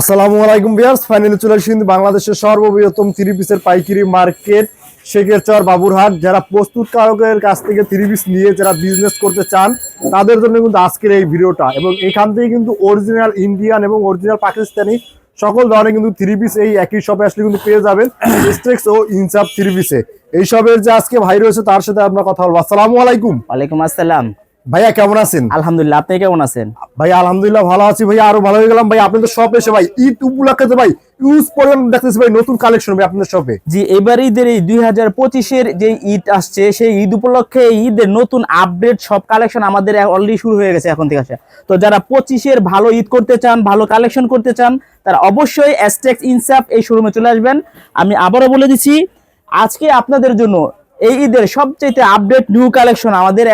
আসসালামু আলাইকুম বিয়ার্স ফাইনালি চলে আসছি বাংলাদেশের সর্ববৃহত্তম থ্রি পিসের পাইকারি মার্কেট শেখের চর বাবুরহাট, যারা প্রস্তুতকারকের কাছ থেকে থ্রি পিস নিয়ে যারা বিজনেস করতে চান, তাদের জন্য কিন্তু আজকের এই ভিডিওটা। এবং এখান থেকে কিন্তু অরিজিনাল ইন্ডিয়ান এবং অরিজিনাল পাকিস্তানি সকল ধরনের কিন্তু থ্রি পিস এই একই শপে আসলে কিন্তু পেয়ে যাবেন স্টেক্স ও ইনসাফ থ্রি পিসে এইসবের যে আজকে ভাই রয়েছে, তার সাথে আপনার কথা বলব। আসসালামু আলাইকুম। ওয়ালাইকুম আসসালাম। ভাইয়া কেমন আছেন? আলহামদুলিল্লাহ আপনি কেমন আছেন? ভাই আলহামদুলিল্লাহ ভালো আছি ভাই আরও ভালো হয়ে গেলাম। ভাই আপনাদের শপ এসে ভাই ঈদ উপলক্ষে তো ভাই ইউজ পরিমাণ দেখতেছি ভাই নতুন কালেকশন ভাই আপনাদের শপে জি এবার ঈদের এই দুই হাজার পঁচিশের যে ঈদ আসছে সেই ঈদ উপলক্ষে ঈদের নতুন আপডেট সব কালেকশন আমাদের অলরেডি শুরু হয়ে গেছে এখন থেকে আসা। তো যারা পঁচিশের ভালো ঈদ করতে চান ভালো কালেকশন করতে চান তারা অবশ্যই অ্যাস্টেক্স ইনসাপ এই শোরুমে চলে আসবেন। আমি আবারও বলে দিচ্ছি আজকে আপনাদের জন্য এই ঈদের সবচেয়ে আপডেট নিউ কালেকশন আমাদের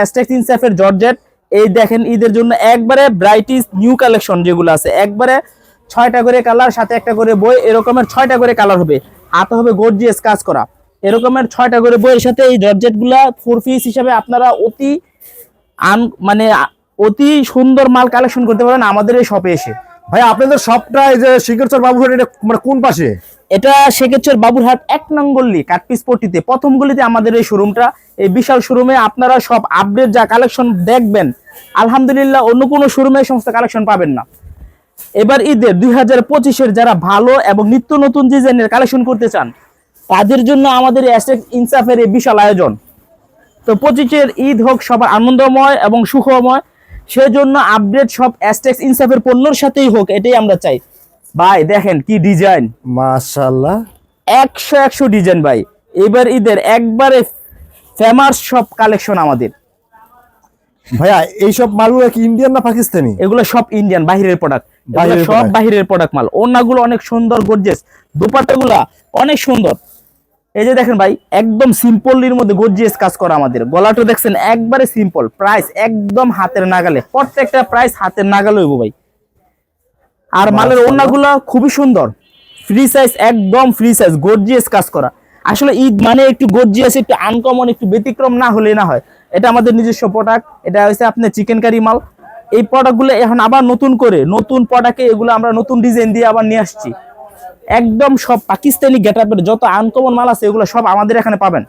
জর্জেট। এই দেখেন ঈদের জন্য একবারে ব্রাইটিস নিউ কালেকশন যেগুলো আছে, একবারে ছয়টা করে কালার সাথে একটা করে বই, এরকমের ছয়টা করে কালার হবে। হাতে হবে গর্জিয়াস কাজ করা। এরকমের ছয়টা করে বইয়ের সাথে এই জর্জেটগুলা ফোর পিস হিসাবে আপনারা অতি আন মানে অতি সুন্দর মাল কালেকশন করতে পারেন আমাদের এই শপে এসে। ভাই, আপনাদের শপটা এই যে শিখরচর বাবুঘাট এটা মানে কোন পাশে? এটা সেকেচর বাবুরহাট এক নং গল্লি কাটপিস পট্টিতে। প্রথম গলিতে আমাদের এই শোরুমটা এই বিশাল শোরুমে আপনারা সব আপডেট যা কালেকশন দেখবেন, আলহামদুলিল্লাহ অন্য কোনো শোরুমে সমস্ত কালেকশন পাবেন না। এবার ঈদের দুই হাজার পঁচিশের যারা ভালো এবং নিত্য নতুন ডিজাইনের কালেকশন করতে চান, তাদের জন্য আমাদের ইনসাফের এই বিশাল আয়োজন। তো পঁচিশের ঈদ হোক সবার আনন্দময় এবং সুখময়, সেজন্য আপডেট সব অ্যাস্টেক্স ইনসাফের পণ্যর সাথেই হোক, এটাই আমরা চাই। ভাই দেখেন কি ডিজাইন মাশাআল্লাহ। একশো একশো ডিজাইন ভাই। এবার ঈদের একবারে ফেমাস সব কালেকশন আমাদের। ভাইয়া এইসব মালগুলো কি ইন্ডিয়ান না পাকিস্তানি? এগুলো সব ইন্ডিয়ান বাহিরের প্রোডাক্ট সব। বাহিরের প্রোডাক্ট মাল। ওনাগুলো অনেক সুন্দর গর্জেস দুপাট্টাগুলা অনেক সুন্দর। এই যে দেখেন ভাই একদম সিম্পলের মধ্যে গর্জিয়াস কাজ করা আমাদের। গলাটা দেখছেন একবারে সিম্পল প্রাইস একদম হাতের নাগালে। প্রত্যেকটা প্রাইস হাতের নাগালে হইব ভাই। আর মালের। ওড়নাগুলো খুবই সুন্দর। ফ্রি সাইজ একদম ফ্রি সাইজ গর্জিয়াস কাজ করা। আসলে ঈদ মানে একটু গর্জিয়াস একটু আনকমন একটু ব্যতিক্রম না হলে না হয়। এটা আমাদের নিজস্ব প্রোডাক্ট এটা হচ্ছে আপনার চিকেন কারি মাল। এই প্রোডাক্টগুলো এখন আবার নতুন করে নতুন প্রোডাক্টে এগুলো আমরা নতুন ডিজাইন দিয়ে আবার নিয়ে আসছি। একদম সব পাকিস্তানি গেটআপের যত আনকমন মাল আছে এগুলো সব আমাদের এখানে পাবেন।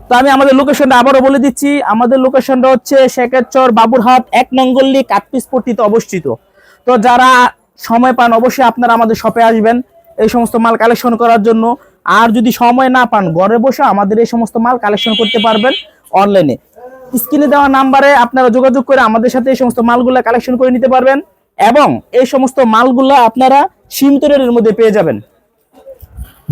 তো আমি আমাদের লোকেশনটা আবারও বলে দিচ্ছি। আমাদের লোকেশনটা হচ্ছে শেখেরচর বাবুরহাট এক নঙ্গল্লি কাটপিস পট্টিতে অবস্থিত। তো যারা সময় পান অবশ্যই আপনারা আমাদের শপে আসবেন এই সমস্ত মাল কালেকশন করার জন্য। আর যদি সময় না পান ঘরে বসে আমাদের এই সমস্ত মাল কালেকশন করতে পারবেন অনলাইনে স্ক্রিনে দেওয়া নাম্বারে আপনারা যোগাযোগ করে আমাদের সাথে এই সমস্ত মালগুলো কালেকশন করে নিতে পারবেন এবং এই সমস্ত মালগুলো আপনারা সীমিত রেটের মধ্যে পেয়ে যাবেন।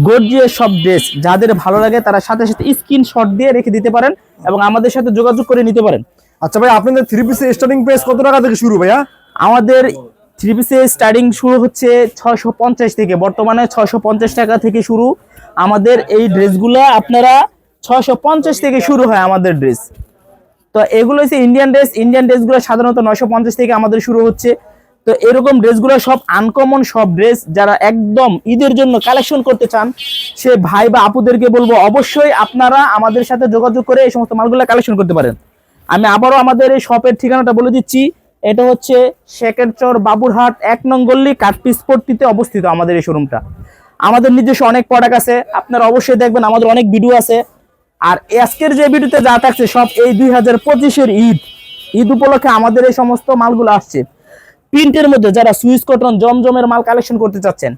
গর্জিয়াস সব ড্রেস যাদের ভালো লাগে তারা সাথে সাথে স্ক্রিনশট দিয়ে রেখে দিতে পারেন এবং আমাদের সাথে যোগাযোগ করে নিতে পারেন। আচ্ছা ভাই আপনাদের থ্রি পিসের স্টার্টিং প্রাইস কত টাকা থেকে শুরু ভাইয়া? আমাদের থ্রি পিসের স্টার্টিং শুরু হচ্ছে ছয়শো পঞ্চাশ থেকে। বর্তমানে ছয়শো পঞ্চাশ টাকা থেকে শুরু। আমাদের এই ড্রেসগুলো আপনারা ছয়শো পঞ্চাশ থেকে শুরু হয় আমাদের ড্রেস। তো এগুলো হচ্ছে ইন্ডিয়ান ড্রেস ইন্ডিয়ান ড্রেসগুলো সাধারণত নয়শো পঞ্চাশ থেকে আমাদের শুরু হচ্ছে। তো এরকম ড্রেসগুলো সব আনকমন সব ড্রেস যারা একদম ঈদের জন্য কালেকশন করতে চান, সে ভাই বা আপুদেরকে বলব, অবশ্যই আপনারা আমাদের সাথে যোগাযোগ করে এই সমস্ত মালগুলো কালেকশন করতে পারেন। আমি আবারও আমাদের এই শপের ঠিকানাটা বলে দিচ্ছি। এটা হচ্ছে শেখেরচর বাবুরহাট এক নং গল্লি কাঠপিস পট্টিতে অবস্থিত আমাদের এই শোরুমটা আমাদের নিজস্ব অনেক প্রোডাক্ট আছে, আপনারা অবশ্যই দেখবেন, আমাদের অনেক ভিডিও আছে। আর আজকের যে ভিডিওতে যা থাকছে, সব এই দুই হাজার পঁচিশের ঈদ। ঈদ উপলক্ষে আমাদের এই সমস্ত মালগুলো আসছে। প্রিন্টের মধ্যে যারা সুইস কটন জমজমের মাল কালেকশন করতে চাচ্ছেন,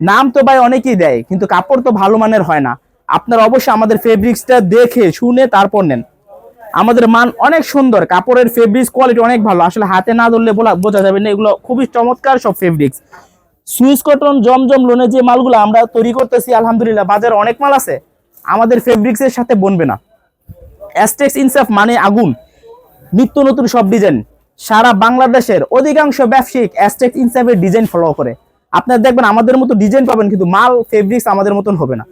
নাম তো ভাই অনেকেই দেয়, কিন্তু কাপড় তো ভালো মানের হয় না। আপনারা অবশ্যই আমাদের ফেব্রিক্সটা দেখে, শুনে তারপর নেন। আমাদের মান অনেক সুন্দর, কাপড়ের ফেব্রিক্স কোয়ালিটি অনেক ভালো। আসলে হাতে না ধরলে বলা বোঝা যাবে না, এগুলো খুবই চমৎকার সব ফেব্রিক্স সুইস কটন জমজম লোনের যে মালগুলো আমরা তৈরি করতেছি, আলহামদুলিল্লাহ, বাজারে অনেক মাল আছে। আমাদের ফেব্রিক্সের সাথে বনবে না। অ্যাস্টেক্স ইনসাফ মানে আগুন। নিত্য নতুন সব ডিজাইন সারা বাংলাদেশের অধিকাংশ ব্যবসায়িক অ্যাস্টেক্স ইনসাফের ডিজাইন ফলো করে। আপনারা দেখবেন আমাদের মতো ডিজাইন পাবেন, কিন্তু মাল ফেব্রিক্স আমাদের মতন হবে না।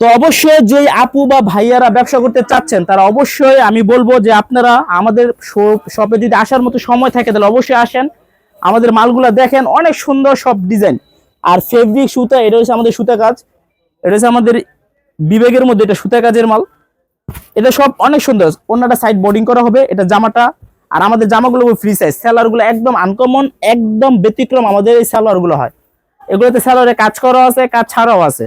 তো অবশ্যই যে আপু বা ভাইয়ারা ব্যবসা করতে চাচ্ছেন, তারা অবশ্যই আমি বলব যে আপনারা আমাদের শপে যদি আসার মতো সময় থাকে, তাহলে অবশ্যই আসেন। আমাদের মালগুলো দেখেন, অনেক সুন্দর সব ডিজাইন। আর ফেব্রিক সুতা, এটা হচ্ছে আমাদের সুতা কাজ। এটা হচ্ছে আমাদের বিবেকের মধ্যে, এটা সুতা কাজের মাল। এটা সব অনেক সুন্দর। অন্যটা সাইড বোর্ডিং করা হবে, এটা জামাটা। আর আমাদের জামাগুলো ফ্রি সাইজ সেলারগুলো একদম আনকমন একদম ব্যতিক্রম আমাদের এই সেলারগুলো হয়। এগুলোতে সেলারে কাজ করা আছে, কাজ ছাড়াও আছে।